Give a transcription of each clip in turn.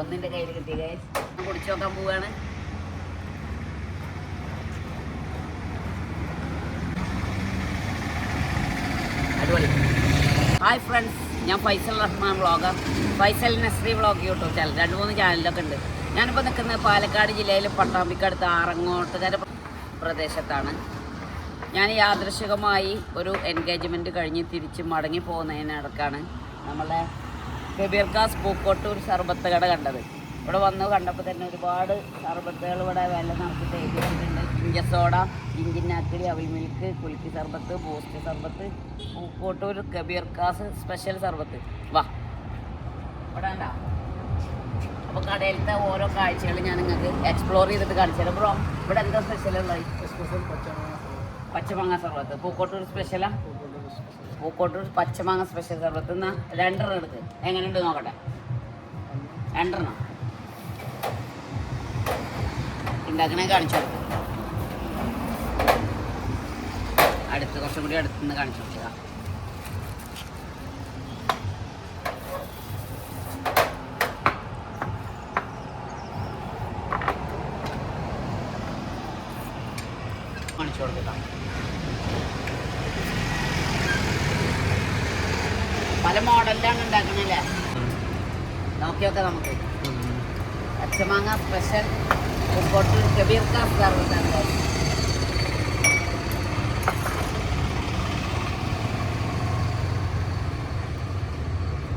ഒന്നിന്റെ കയ്യിൽ കിട്ടി ഗൈസ് കുടിച്ചു നോക്കാൻ പോവാണ്. അടിപൊളി. ഹായ് ഫ്രണ്ട്സ് ഞാൻ Faisal Rahman vlogger. Faisal Nasri vlog YouTube channel രണ്ട് മൂന്ന് ചാനലൊക്കെ ഉണ്ട്. ഞാനിപ്പോൾ നിൽക്കുന്നത് പാലക്കാട് ജില്ലയിൽ പട്ടാമ്പിക്കടുത്ത് ആറങ്ങോട്ടുകര പ്രദേശത്താണ്. ഞാൻ യാദൃശികമായി ഒരു എൻഗേജ്മെന്റ് കഴിഞ്ഞ് തിരിച്ച് മടങ്ങി പോകുന്നതിനിടക്കാണ്. നമ്മളെ കബീർക്കാസ് പൂക്കോട്ടൂർ സർബത്ത് കട കണ്ടത്. ഇവിടെ വന്ന് കണ്ടപ്പോൾ തന്നെ ഒരുപാട് സർബത്തുകൾ ഇവിടെ വില നമുക്ക് എഴുതി വെച്ചിട്ടുണ്ട് ഇഞ്ചസോഡ ഇഞ്ചിനാക്കിളി അവിൽ മിൽക്ക് കുലുക്കി സർബത്ത് ബൂസ്റ്റ് സർബത്ത് പൂക്കോട്ടൂർ കബീർക്കാസ് സ്പെഷ്യൽ സർബത്ത്. വാ. ഇവിടെ ഉണ്ടോ അപ്പോൾ കടയിലത്തെ ഓരോ കാഴ്ചകൾ ഞാൻ നിങ്ങൾക്ക് എക്സ്പ്ലോർ ചെയ്തിട്ട് കാണിച്ചു തരാം. ബ്രോ ഇവിടെ എന്താ സ്പെഷ്യൽ ഉള്ളത്? പച്ചമാങ്ങ സർബത്ത്. പൂക്കോട്ടൂർ സ്പെഷ്യലാ പൂക്കോട്ടൂർ പച്ചമാങ്ങ സ്പെഷ്യൽ സർബത്ത് എന്നാ രണ്ടെണ്ണം എടുത്ത് എങ്ങനെയുണ്ട് നോക്കട്ടെ? രണ്ടെണ്ണം. ഉണ്ടാക്കണേ കാണിച്ചു കൊടുത്തു അടുത്ത് കുറച്ചും കൂടി അടുത്തുനിന്ന് കാണിച്ചു കൊടുക്കുക. കാണിച്ചു കൊടുക്കാം പല മോഡലിലാണ് ഉണ്ടാക്കണല്ലേ നോക്കിയൊക്കെ നമുക്ക് പച്ചമാങ്ങ സ്പെഷ്യൽ ഉപ്പോട്ടൂർ കബീർ കാ സർവീസാണ് guys.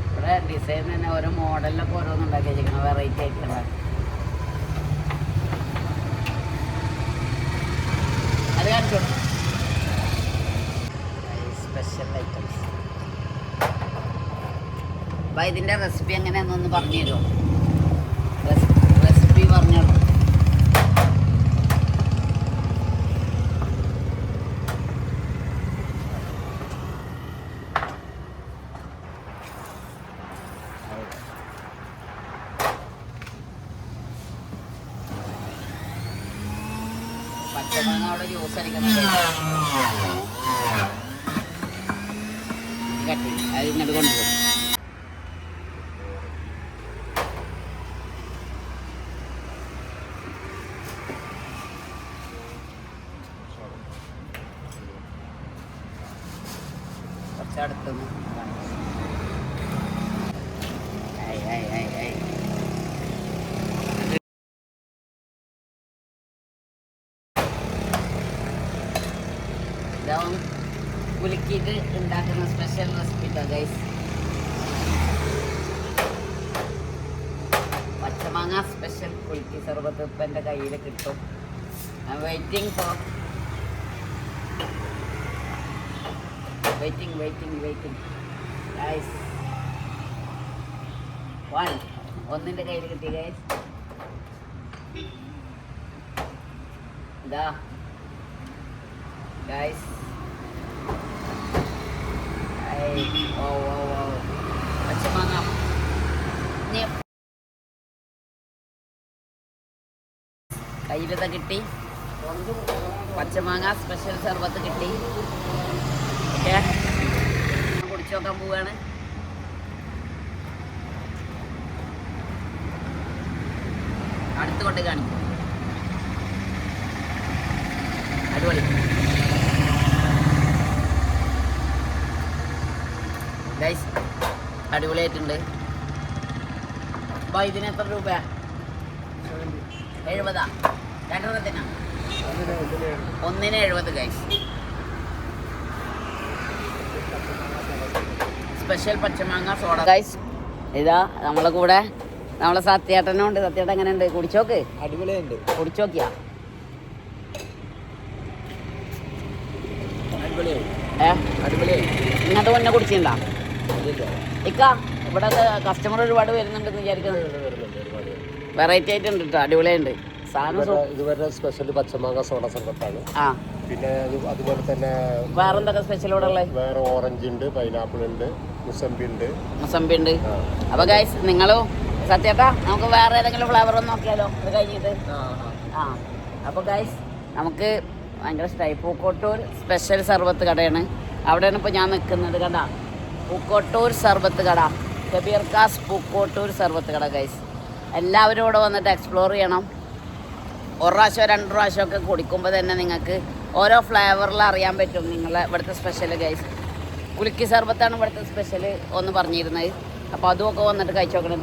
ഇവിടെ ഡിസൈൻ തന്നെ ഓരോ മോഡലിലൊക്കെ ഓരോന്നുണ്ടാക്കി വെച്ചിരിക്കണം വെറൈറ്റി ആയിട്ടുള്ള അത് കാണിച്ചു സ്പെഷ്യൽ ഐറ്റംസ് അപ്പം ഇതിന്റെ റെസിപ്പി എങ്ങനെയാണെന്നൊന്ന് പറഞ്ഞു തരുമോ? റെസിപ്പി പറഞ്ഞോളൂ പച്ചമാങ്ങ അവിടെ ജ്യൂസ് അടിക്കുന്നത്. കട്ടി. അത് ഇങ്ങോട്ട് കൊണ്ടുപോകും കുറച്ചടുത്തുനിന്ന് ഇതാവും കുലുക്കിയിട്ട് ഉണ്ടാക്കുന്ന സ്പെഷ്യൽ റെസിപ്പി ഗൈസ് പച്ചമാങ്ങ സ്പെഷ്യൽ കുലുക്കി സർബത്ത് ഇപ്പം എന്റെ കയ്യിൽ കിട്ടും waiting for waiting waiting waiting guys one ഒന്നിന്റെ കയ്യിൽ കിട്ടി ഗൈസ് ഇതാ. Guys wow, wow. Pachamanga. ഇനി കയ്യിലത് കിട്ടി. പച്ചമാങ്ങ സ്പെഷ്യൽ സർബത്ത് കിട്ടി. ഓക്കെ. കുടിച്ചു നോക്കാൻ പോവാണ്. അടുത്ത് കൊണ്ട് കാണിക്കും. അടിപൊളി. ഗൈസ് അടിപൊളിയായിട്ടുണ്ട്. അപ്പോൾ ഇതിന് എത്ര രൂപ എഴുപതാ? രണ്ടെണ്ണത്തിനാ? ഒന്നിന് എഴുപത് ഗൈസ് സ്പെഷ്യൽ പച്ചമാങ്ങ സോഡ ഗൈസ് ഇതാ നമ്മളെ കൂടെ നമ്മളെ സത്യേട്ടനും ഉണ്ട്. സത്യേട്ടൻ എങ്ങനെ ഉണ്ട് കുടിച്ചോക്ക്? അടിപൊളിയുണ്ട്. കുടിച്ചോക്കിയാ? ഇങ്ങനത്തെ മുന്നേ കുടിച്ചിണ്ടാ ഇക്ക ഇവിടെ കസ്റ്റമർ ഒരുപാട് വരുന്നുണ്ടെന്ന് വിചാരിക്കുന്നത് വെറൈറ്റി ആയിട്ടുണ്ട് കേട്ടോ അടിപൊളിയുണ്ട് ഇവരുടെ സ്പെഷ്യൽ പച്ചമാങ്ങ സോഡ സർബത്താണ് പിന്നെ അതുപോലെ തന്നെ വേറെന്തൊക്കെ സ്പെഷ്യൽ ഇവിടെ വേറെ ഓറഞ്ച് ഉണ്ട് പൈനാപ്പിൾ ഉണ്ട്. മുസമ്പി അപ്പൊ ഗൈസ് നിങ്ങളോ? സത്യേട്ടാ നമുക്ക് വേറെ ഏതെങ്കിലും ഫ്ലേവർ ഒന്ന് നോക്കിയാലോ? അത് കഴിഞ്ഞിട്ട്. ആ അപ്പൊ ഗൈസ് നമുക്ക് ഭയങ്കര ഇഷ്ടമായി പൂക്കോട്ടൂർ സ്പെഷ്യൽ സർബത്ത് കടയാണ്. അവിടെയാണ് ഇപ്പൊ ഞാൻ നിൽക്കുന്നത് കട പൂക്കോട്ടൂർ സർബത്ത് കട. കബീർക്കാസ് പൂക്കോട്ടൂർ സർബത്ത് കട ഗൈസ് എല്ലാവരും ഇവിടെ വന്നിട്ട് എക്സ്പ്ലോർ ചെയ്യണം. ഒരു പ്രാവശ്യം രണ്ട് പ്രാവശ്യമൊക്കെ കുടിക്കുമ്പോൾ തന്നെ നിങ്ങൾക്ക് ഓരോ ഫ്ലേവറിൽ അറിയാൻ പറ്റും നിങ്ങളെ ഇവിടുത്തെ സ്പെഷ്യൽ ഗൈസ് കുലുക്കി സർബത്താണ് ഇവിടുത്തെ സ്പെഷ്യൽ ഒന്ന് പറഞ്ഞിരുന്നത്. അപ്പോൾ അതുമൊക്കെ വന്നിട്ട് കഴിച്ചു നോക്കണത്.